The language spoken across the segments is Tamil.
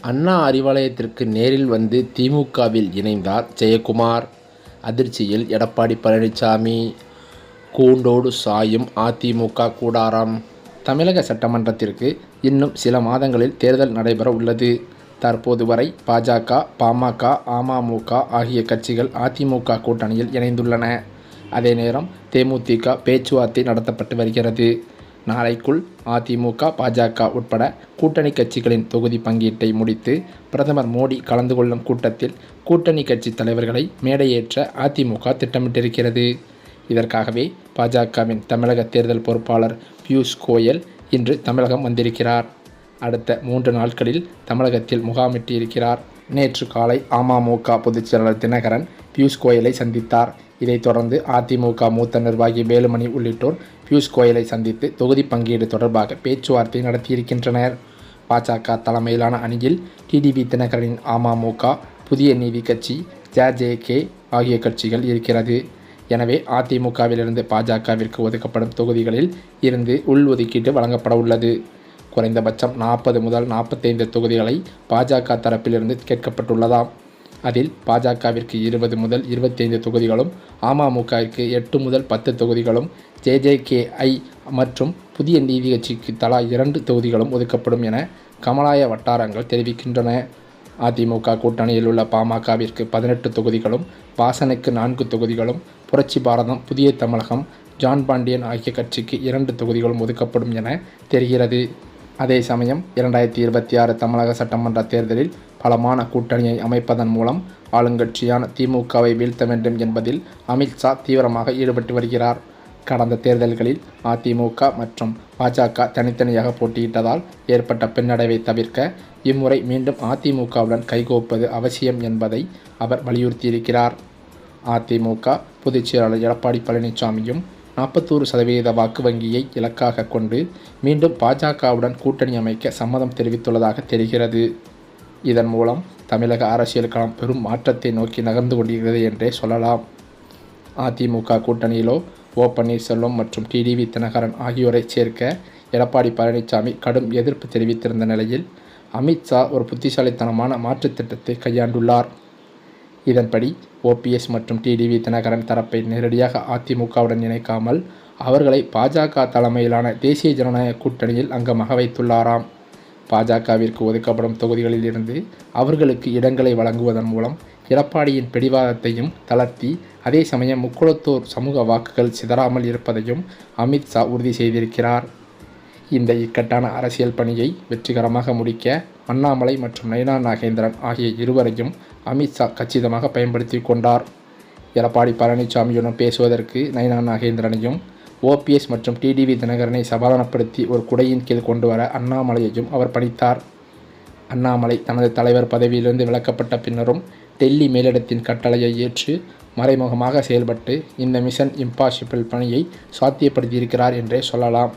அண்ணா அறிவாலயத்திற்கு நேரில் வந்து திமுகவில் இணைந்தார் ஜெயக்குமார். அதிர்ச்சியில் எடப்பாடி பழனிசாமி கூண்டோடு சாயும் அதிமுக கூடாரம். தமிழக சட்டமன்றத்திற்கு இன்னும் சில மாதங்களில் தேர்தல் நடைபெற உள்ளது. தற்போது வரை பாஜக பாமக அமமுக ஆகிய கட்சிகள் அதிமுக கூட்டணியில் இணைந்துள்ளன. அதே நேரம் தேமுதிக பேச்சுவார்த்தை நடத்தப்பட்டு வருகிறது. நாளைக்குள் அதிமுக பாஜக உட்பட கூட்டணி கட்சிகளின் தொகுதி பங்கீட்டை முடித்து பிரதமர் மோடி கலந்து கொள்ளும் கூட்டத்தில் கூட்டணி கட்சி தலைவர்களை மேடையேற்ற அதிமுக திட்டமிட்டிருக்கிறது. இதற்காகவே பாஜகவின் தமிழக தேர்தல் பொறுப்பாளர் பியூஷ் கோயல் இன்று தமிழகம் வந்திருக்கிறார். அடுத்த மூன்று நாட்களில் தமிழகத்தில் முகாமிட்டிருக்கிறார். நேற்று காலை அமமுக பொதுச் செயலாளர் தினகரன் பியூஷ் கோயலை சந்தித்தார். இதைத் தொடர்ந்து அதிமுக மூத்த நிர்வாகி வேலுமணி உள்ளிட்டோர் பியூஷ் கோயலை சந்தித்து தொகுதி பங்கீடு தொடர்பாக பேச்சுவார்த்தை நடத்தியிருக்கின்றனர். பாஜக தலைமையிலான அணியில் டிடிவி தினகரனின் அமமுக புதிய நீதி கட்சி ஜேஜேகே ஆகிய கட்சிகள் இருக்கிறது. எனவே அதிமுகவிலிருந்து பாஜகவிற்கு ஒதுக்கப்படும் தொகுதிகளில் இருந்து உள்ஒதுக்கீடு வழங்கப்பட உள்ளது. குறைந்தபட்சம் நாற்பது முதல் நாற்பத்தைந்து தொகுதிகளை பாஜக தரப்பிலிருந்து கேட்கப்பட்டுள்ளதாம். அதில் பாஜகவிற்கு இருபது முதல் இருபத்தைந்து தொகுதிகளும் அமமுகவிற்கு எட்டு முதல் பத்து தொகுதிகளும் ஜேஜேகேஐ மற்றும் புதிய நீதி கட்சிக்கு தலா இரண்டு தொகுதிகளும் ஒதுக்கப்படும் என கமலாய வட்டாரங்கள் தெரிவிக்கின்றன. அதிமுக கூட்டணியில் உள்ள பாமகவிற்கு பதினெட்டு தொகுதிகளும் பாசனுக்கு நான்கு தொகுதிகளும் புரட்சி பாரதம் புதிய தமிழகம் ஜான் பாண்டியன் ஆகிய கட்சிக்கு இரண்டு தொகுதிகளும் ஒதுக்கப்படும் என தெரிகிறது. அதே சமயம் இரண்டாயிரத்தி இருபத்தி ஆறு தமிழக சட்டமன்ற தேர்தலில் பலமான கூட்டணியை அமைப்பதன் மூலம் ஆளுங்கட்சியான திமுகவை வீழ்த்த வேண்டும் என்பதில் அமித்ஷா தீவிரமாக ஈடுபட்டு வருகிறார். கடந்த தேர்தல்களில் அதிமுக மற்றும் பாஜக தனித்தனியாக போட்டியிட்டதால் ஏற்பட்ட பின்னடைவை தவிர்க்க இம்முறை மீண்டும் அதிமுகவுடன் கைகோப்பது அவசியம் என்பதை அவர் வலியுறுத்தியிருக்கிறார். அதிமுக பொதுச் செயலாளர் எடப்பாடி பழனிசாமியும் நாற்பத்தோரு சதவீத வாக்கு வங்கியை இலக்காக கொண்டு மீண்டும் பாஜகவுடன் கூட்டணி அமைக்க சம்மதம் தெரிவித்துள்ளதாக தெரிகிறது. இதன் மூலம் தமிழக அரசியல் களம் பெரும் மாற்றத்தை நோக்கி நகர்ந்து கொண்டிருக்கிறது என்றே சொல்லலாம். அதிமுக கூட்டணியிலோ ஓ. பன்னீர்செல்வம் மற்றும் டிடிவி தினகரன் ஆகியோரை சேர்க்க எடப்பாடி பழனிசாமி கடும் எதிர்ப்பு தெரிவித்திருந்த நிலையில் அமித்ஷா ஒரு புத்திசாலித்தனமான மாற்றுத் திட்டத்தை கையாண்டுள்ளார். இதன்படி ஓபிஎஸ் மற்றும் டிடிவி தினகரன் தரப்பை நேரடியாக அதிமுகவுடன் இணைக்காமல் அவர்களை பாஜக தலைமையிலான தேசிய ஜனநாயக கூட்டணியில் அங்கமாக வைத்துள்ளாராம். பாஜகவிற்கு ஒதுக்கப்படும் தொகுதிகளில் இருந்து அவர்களுக்கு இடங்களை வழங்குவதன் மூலம் எடப்பாடியின் பிடிவாதத்தையும் தளர்த்தி அதே சமயம் முக்குளத்தூர் சமூக வாக்குகள் சிதறாமல் இருப்பதையும் அமித்ஷா உறுதி செய்திருக்கிறார். இந்த இக்கட்டான அரசியல் பணியை வெற்றிகரமாக முடிக்க அண்ணாமலை மற்றும் நயனா நாகேந்திரன் ஆகிய இருவரையும் அமித்ஷா கச்சிதமாக பயன்படுத்தி கொண்டார். எடப்பாடி பழனிசாமியுடன் பேசுவதற்கு நயனா நாகேந்திரனையும் ஓபிஎஸ் மற்றும் டிடிவி தினகரனை சமாதானப்படுத்தி ஒரு குடையின் கீழ் கொண்டு வர அண்ணாமலையையும் அவர் பணித்தார். அண்ணாமலை தனது தலைவர் பதவியிலிருந்து விலக்கப்பட்ட பின்னரும் டெல்லி மேலிடத்தின் கட்டளையை ஏற்று மறைமுகமாக செயல்பட்டு இந்த மிஷன் இம்பாசிபிள் பணியை சாத்தியப்படுத்தியிருக்கிறார் என்றே சொல்லலாம்.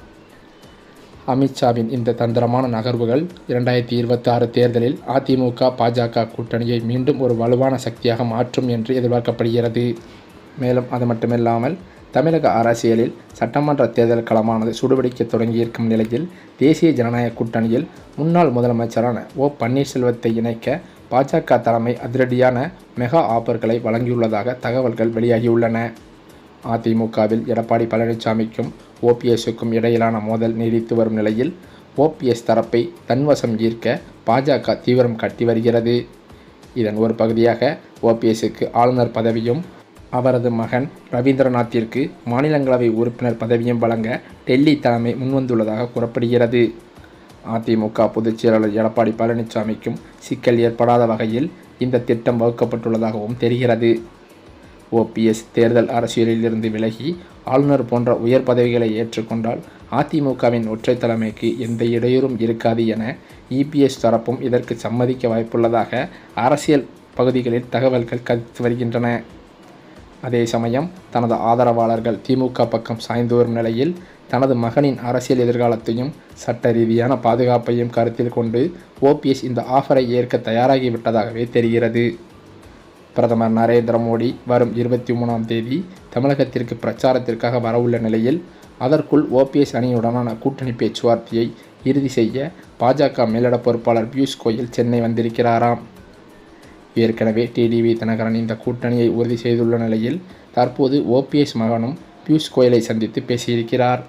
அமித்ஷாவின் இந்த தந்திரமான நகர்வுகள் இரண்டாயிரத்தி இருபத்தி ஆறு தேர்தலில் அதிமுக பாஜக கூட்டணியை மீண்டும் ஒரு வலுவான சக்தியாக மாற்றும் என்று எதிர்பார்க்கப்படுகிறது. மேலும் அது மட்டுமில்லாமல் தமிழக அரசியலில் சட்டமன்ற தேர்தல் களமானது சுடுபிடிக்க தொடங்கியிருக்கும் நிலையில் தேசிய ஜனநாயக கூட்டணியில் முன்னாள் முதலமைச்சரான ஓ பன்னீர்செல்வத்தை இணைக்க பாஜக தலைமை அதிரடியான மெகா ஆஃபர்களை வழங்கியுள்ளதாக தகவல்கள் வெளியாகியுள்ளன. அதிமுகவில் எடப்பாடி பழனிசாமிக்கும் ஓபிஎஸ்ஸுக்கும் இடையிலான மோதல் நீடித்து வரும் நிலையில் ஓபிஎஸ் தரப்பை தன்வசம் ஈர்க்க பாஜக தீவிரம் காட்டி வருகிறது. இதன் ஒரு பகுதியாக ஓபிஎஸ்க்கு ஆளுநர் பதவியும் அவரது மகன் ரவீந்திரநாத்திற்கு மாநிலங்களவை உறுப்பினர் பதவியும் வழங்க டெல்லி தலைமை முன்வந்துள்ளதாக கூறப்படுகிறது. அதிமுக பொதுச் செயலாளர் எடப்பாடி பழனிசாமிக்கும் சிக்கல் ஏற்படாத வகையில் இந்த திட்டம் வகுக்கப்பட்டுள்ளதாகவும் தெரிகிறது. ஓபிஎஸ் தேர்தல் அரசியலில் இருந்து விலகி ஆளுநர் போன்ற உயர் பதவிகளை ஏற்றுக்கொண்டால் அதிமுகவின் ஒற்றை தலைமைக்கு எந்த இடையூறும் இருக்காது என இபிஎஸ் தரப்பும் இதற்கு சம்மதிக்க வாய்ப்புள்ளதாக அரசியல் பகுதிகளில் தகவல்கள் கருத்து வருகின்றன. அதே சமயம் தனது ஆதரவாளர்கள் திமுக பக்கம் சாய்ந்து வரும் நிலையில் தனது மகனின் அரசியல் எதிர்காலத்தையும் சட்ட ரீதியான பாதுகாப்பையும் கருத்தில் கொண்டு ஓபிஎஸ் இந்த ஆஃபரை ஏற்க தயாராகிவிட்டதாகவே தெரிகிறது. பிரதமர் நரேந்திர மோடி வரும் இருபத்தி மூணாம் தேதி தமிழகத்திற்கு பிரச்சாரத்திற்காக வரவுள்ள நிலையில் அதற்குள் ஓபிஎஸ் அணியுடனான கூட்டணி பேச்சுவார்த்தையை இறுதி செய்ய பாஜக மேலிட பொறுப்பாளர் பியூஷ் கோயல் சென்னை வந்திருக்கிறாராம். ஏற்கனவே டிடிவி தினகரன் இந்த கூட்டணியை உறுதி செய்துள்ள நிலையில் தற்போது ஓபிஎஸ் மகனும் பியூஷ் கோயலை சந்தித்து பேசியிருக்கிறார்.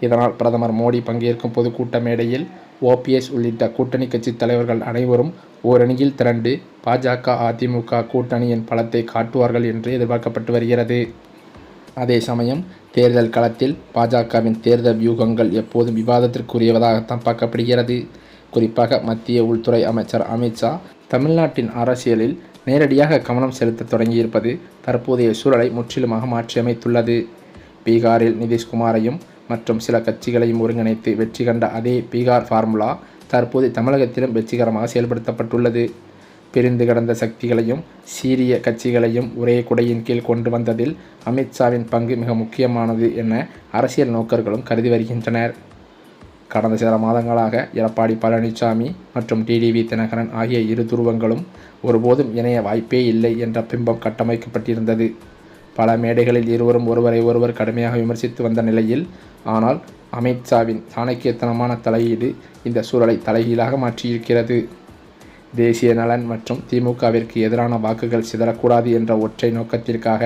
இதனால் பிரதமர் மோடி பங்கேற்கும் பொதுக்கூட்ட மேடையில் ஓபிஎஸ் உள்ளிட்ட கூட்டணி கட்சி தலைவர்கள் அனைவரும் ஓரணியில் திரண்டு பாஜக அதிமுக கூட்டணியின் பலத்தை காட்டுவார்கள் என்று எதிர்பார்க்கப்பட்டு வருகிறது. அதே சமயம் தேர்தல் களத்தில் பாஜகவின் தேர்தல் வியூகங்கள் எப்போதும் விவாதத்திற்குரியவதாகத்தான் பார்க்கப்படுகிறது. குறிப்பாக மத்திய உள்துறை அமைச்சர் அமித்ஷா தமிழ்நாட்டின் அரசியலில் நேரடியாக கவனம் செலுத்த தொடங்கியிருப்பது தற்போதைய சூழலை முற்றிலுமாக மாற்றியமைத்துள்ளது. பீகாரில் நிதிஷ்குமாரையும் மற்றும் சில கட்சிகளையும் ஒருங்கிணைத்து வெற்றி கண்ட அதே பீகார் ஃபார்முலா தற்போது தமிழகத்திலும் வெற்றிகரமாக செயல்படுத்தப்பட்டுள்ளது. பிரிந்து கிடந்த சக்திகளையும் சீரிய கட்சிகளையும் ஒரே குடையின் கீழ் கொண்டு வந்ததில் அமித்ஷாவின் பங்கு மிக முக்கியமானது என அரசியல் நோக்கர்களும் கருதி வருகின்றனர். கடந்த சில மாதங்களாக எடப்பாடி பழனிசாமி மற்றும் டிடிவி தினகரன் ஆகிய இரு துருவங்களும் ஒருபோதும் இணைய வாய்ப்பே இல்லை என்ற பிம்பம் கட்டமைக்கப்பட்டிருந்தது. பல மேடைகளில் இருவரும் ஒருவரை ஒருவர் கடுமையாக விமர்சித்து வந்த நிலையில் ஆனால் அமித்ஷாவின் சாணக்கியத்தனமான தலையீடு இந்த சூழலை தலைகீழாக மாற்றியிருக்கிறது. தேசிய நலன் மற்றும் திமுகவிற்கு எதிரான வாக்குகள் சிதறக்கூடாது என்ற ஒற்றை நோக்கத்திற்காக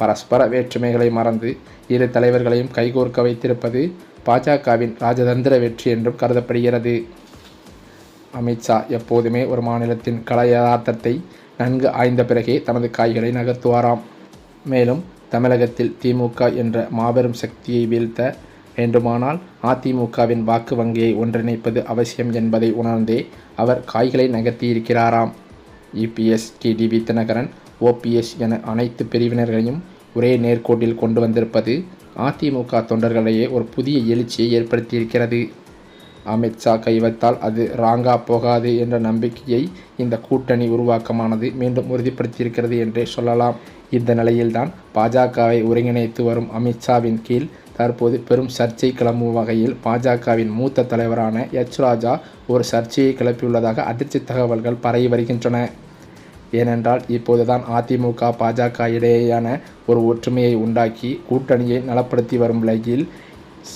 பரஸ்பர வேற்றுமைகளை மறந்து இரு தலைவர்களையும் கைகோர்க்க வைத்திருப்பது பாஜகவின் ராஜதந்திர வெற்றி என்றும் கருதப்படுகிறது. அமித்ஷா எப்போதுமே ஒரு மாநிலத்தின் கல யதார்த்தத்தை நன்கு ஆய்ந்த பிறகே தனது காய்களை நகர்த்துவாராம். மேலும் தமிழகத்தில் திமுக என்ற மாபெரும் சக்தியை வீழ்த்த வேண்டுமானால் அதிமுகவின் வாக்கு வங்கியை ஒன்றிணைப்பது அவசியம் என்பதை உணர்ந்தே அவர் காய்களை நகர்த்தியிருக்கிறாராம். இபிஎஸ் டிடிவி தினகரன் ஓபிஎஸ் என அனைத்து பிரிவினர்களையும் ஒரே நேர்கோட்டில் கொண்டு வந்திருப்பது அதிமுக தொண்டர்களிடையே ஒரு புதிய எழுச்சியை ஏற்படுத்தியிருக்கிறது. அமித்ஷா கைவத்தால் அது ராங்கா போகாது என்ற நம்பிக்கையை இந்த கூட்டணி உருவாக்கமானது மீண்டும் உறுதிப்படுத்தியிருக்கிறது என்றே சொல்லலாம். இந்த நிலையில்தான் பாஜகவை ஒருங்கிணைத்து வரும் அமித்ஷாவின் கீழ் தற்போது பெரும் சர்ச்சை கிளம்பும் வகையில் பாஜகவின் மூத்த தலைவரான எச் ராஜா ஒரு சர்ச்சையை கிளப்பியுள்ளதாக அதிர்ச்சி தகவல்கள் பரவி வருகின்றன. ஏனென்றால் இப்போதுதான் அதிமுக பாஜக இடையேயான ஒரு ஒற்றுமையை உண்டாக்கி கூட்டணியை நலப்படுத்தி வரும் நிலையில்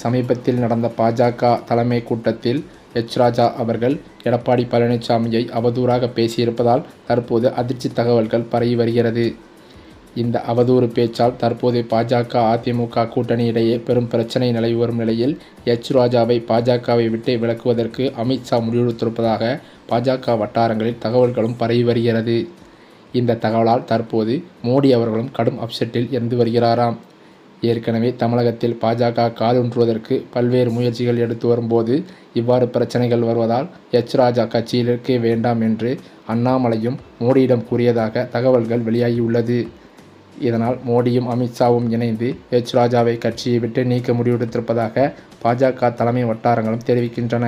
சமீபத்தில் நடந்த பாஜக தலைமை கூட்டத்தில் எச். ராஜா அவர்கள் எடப்பாடி பழனிசாமியை அவதூறாக பேசியிருப்பதால் தற்போது அதிர்ச்சி தகவல்கள் பரவி வருகிறது. இந்த அவதூறு பேச்சால் தற்போது பாஜக அதிமுக கூட்டணி இடையே பெரும் பிரச்சனை நிலவி வரும் நிலையில் எச். ராஜாவை பாஜகவை விட்டு விலக்குவதற்கு அமித்ஷா முடிவெடுத்திருப்பதாக பாஜக வட்டாரங்களில் தகவல்களும் பரவி வருகிறது. இந்த தகவலால் தற்போது மோடி அவர்களும் கடும் அப்செட்டில் இருந்து வருகிறாராம். ஏற்கனவே தமிழகத்தில் பாஜக காலூன்றுவதற்கு பல்வேறு முயற்சிகள் எடுத்து வரும்போது இவ்வாறு பிரச்சனைகள் வருவதால் எச் ராஜா கட்சியில் இருக்க வேண்டாம் என்று அண்ணாமலையும் மோடியிடம் கூறியதாக தகவல்கள் வெளியாகியுள்ளது. இதனால் மோடியும் அமித்ஷாவும் இணைந்து எச் ராஜாவை கட்சியை விட்டு நீக்க முடிவெடுத்திருப்பதாக பாஜக தலைமை வட்டாரங்களும் தெரிவிக்கின்றன.